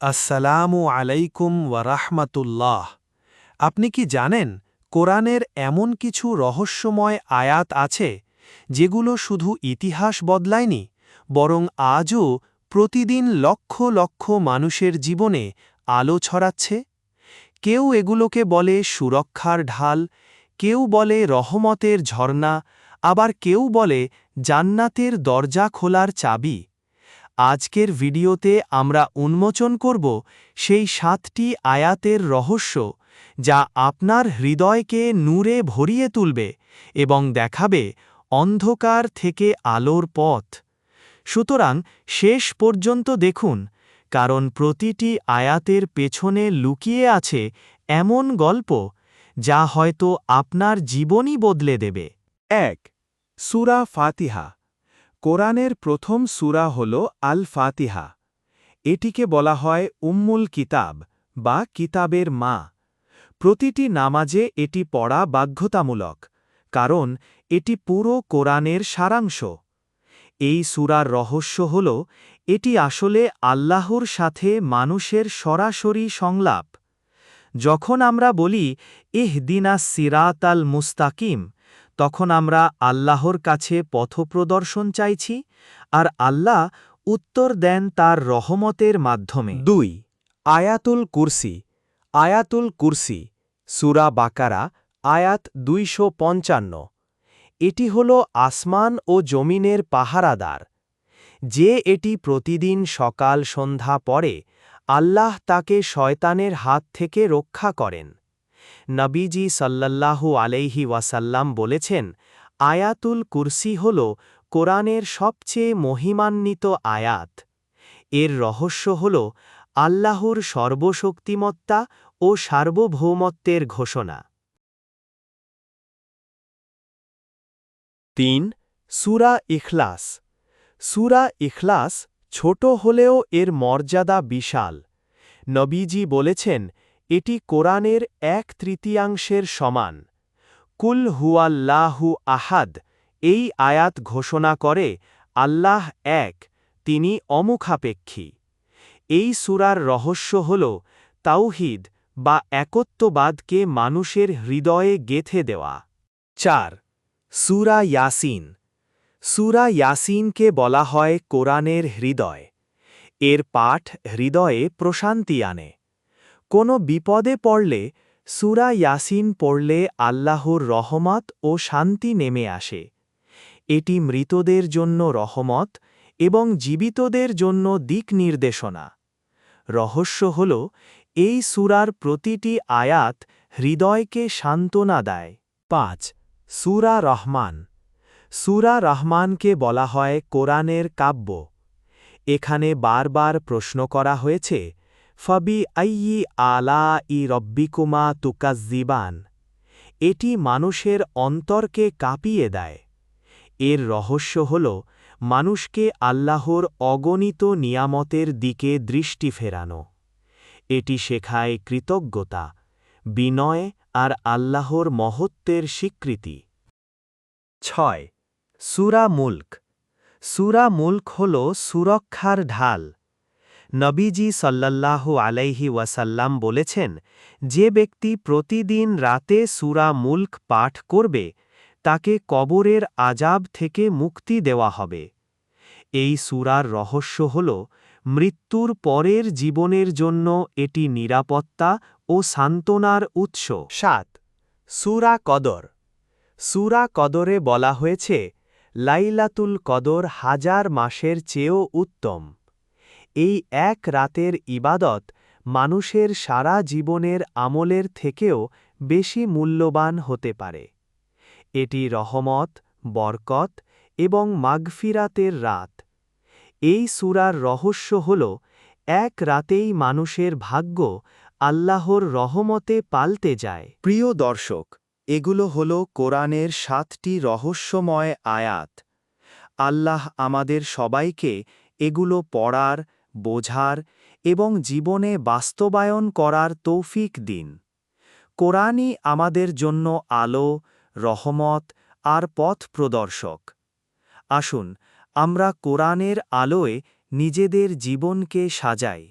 আসসালামু আলাইকুম ওয়ারাহমাতুল্লাহ আপনি কি জানেন কোরআনের এমন কিছু রহস্যময় আয়াত আছে যেগুলো শুধু ইতিহাস বদলায়নি, বরং আজও প্রতিদিন লক্ষ লক্ষ মানুষের জীবনে আলো ছড়াচ্ছে? কেউ এগুলোকে বলে সুরক্ষার ঢাল, কেউ বলে রহমতের ঝর্ণা, আবার কেউ বলে জান্নাতের দরজা খোলার চাবি। আজকের ভিডিওতে আমরা উন্মোচন করব সেই সাতটি আয়াতের রহস্য যা আপনার হৃদয়কে নূরে ভরিয়ে তুলবে এবং দেখাবে অন্ধকার থেকে আলোর পথ। সুতরাং শেষ পর্যন্ত দেখুন, কারণ প্রতিটি আয়াতের পেছনে লুকিয়ে আছে এমন গল্প যা হয়তো আপনার জীবনই বদলে দেবে। এক, সুরা ফাতিহা। কোরআনের প্রথম সুরা হল আল ফাতিহা এটিকে বলা হয় উম্মুল কিতাব বা কিতাবের মা। প্রতিটি নামাজে এটি পড়া বাধ্যতামূলক, কারণ এটি পুরো কোরআনের সারাংশ। এই সুরার রহস্য হল, এটি আসলে আল্লাহর সাথে মানুষের সরাসরি সংলাপ। যখন আমরা বলি এহ দিনা সিরাত আল মুস্তাকিম তখন আমরা আল্লাহর কাছে পথপ্রদর্শন চাইছি আর আল্লাহ উত্তর দেন তার রহমতের মাধ্যমে। দুই, আয়াতুল কুরসি আয়াতুল কুরসি, সুরা বাকারা, আয়াত দুইশো পঞ্চান্ন। এটি হল আসমান ও জমিনের পাহারাদার। যে এটি প্রতিদিন সকাল সন্ধ্যা পরে আল্লাহ তাকে শয়তানের হাত থেকে রক্ষা করেন। নবীজি সাল্লাল্লাহু আলাইহি ওয়াসাল্লাম বলেছেন, আয়াতুল কুরসি হল কোরআনের সবচেয়ে মহিমান্বিত আয়াত। এর রহস্য হল আল্লাহর সর্বশক্তিমত্তা ও সার্বভৌমত্বের ঘোষণা। তিন, সুরা ইখলাস। সুরা ইখলাস ছোট হলেও এর মর্যাদা বিশাল। নবীজি বলেছেন এটি কোরআনের এক তৃতীয়াংশের সমান। কুল হুয়াল্লাহু আহাদ, এই আয়াত ঘোষণা করে, আল্লাহ এক, তিনি অমুখাপেক্ষী। এই সুরার রহস্য হল, তাওহিদ বা একত্ববাদকে মানুষের হৃদয়ে গেথে দেওয়া। চার, সুরা ইয়াসিন। সুরা ইয়াসিনকে বলা হয় কোরআনের হৃদয়। এর পাঠ হৃদয়ে প্রশান্তি আনে। কোনো বিপদে পড়লে সুরা ইয়াসিন পড়লে আল্লাহর রহমত ও শান্তি নেমে আসে। এটি মৃতদের জন্য রহমত এবং জীবিতদের জন্য দিক নির্দেশনা। রহস্য হল, এই সুরার প্রতিটি আয়াত হৃদয়কে সান্ত্বনা দেয়। পাঁচ, সুরা রহমান। সুরা রহমানকে বলা হয় কোরআনের কাব্য। এখানে বারবার প্রশ্ন করা হয়েছে ফবি আইয়ি আলা ই রব্বিকুমা তুকাজ্জিবান। এটি মানুষের অন্তরকে কাঁপিয়ে দেয়। এর রহস্য হল, মানুষকে আল্লাহর অগণিত নিয়ামতের দিকে দৃষ্টি ফেরানো। এটি শেখায় কৃতজ্ঞতা, বিনয় আর আল্লাহর মহত্বের স্বীকৃতি। ছয়, সুরা মুল্ক। সুরা মুল্ক হল সুরক্ষার ঢাল। নবীজি সাল্লাল্লাহু আলাইহি ওয়াসাল্লাম বলেছেন, যে ব্যক্তি প্রতিদিন রাতে সুরা মুল্ক পাঠ করবে, তাকে কবরের আজাব থেকে মুক্তি দেওয়া হবে। এই সুরার রহস্য হল, মৃত্যুর পরের জীবনের জন্য এটি নিরাপত্তা ও সান্ত্বনার উৎস। সাত, সুরা কদর। সুরা কদরে বলা হয়েছে, লাইলাতুল কদর হাজার মাসের চেয়েও উত্তম। এই এক রাতের ইবাদত মানুষের সারা জীবনের আমলের থেকেও বেশি মূল্যবান হতে পারে। এটি রহমত, বরকত এবং মাগফিরাতের রাত। এই সুরার রহস্য হল, এক রাতেই মানুষের ভাগ্য আল্লাহর রহমতে পাল্টে যায়। প্রিয় দর্শক, এগুলো হল কোরআনের সাতটি রহস্যময় আয়াত। আল্লাহ আমাদের সবাইকে এগুলো পড়ার বোঝার এবং জীবনে বাস্তবায়ন করার তৌফিক দিন। কোরআনই আমাদের জন্য আলো, রহমত আর পথ প্রদর্শক। আসুন আমরা কোরআনের আলোয় নিজেদের জীবনকে সাজাই।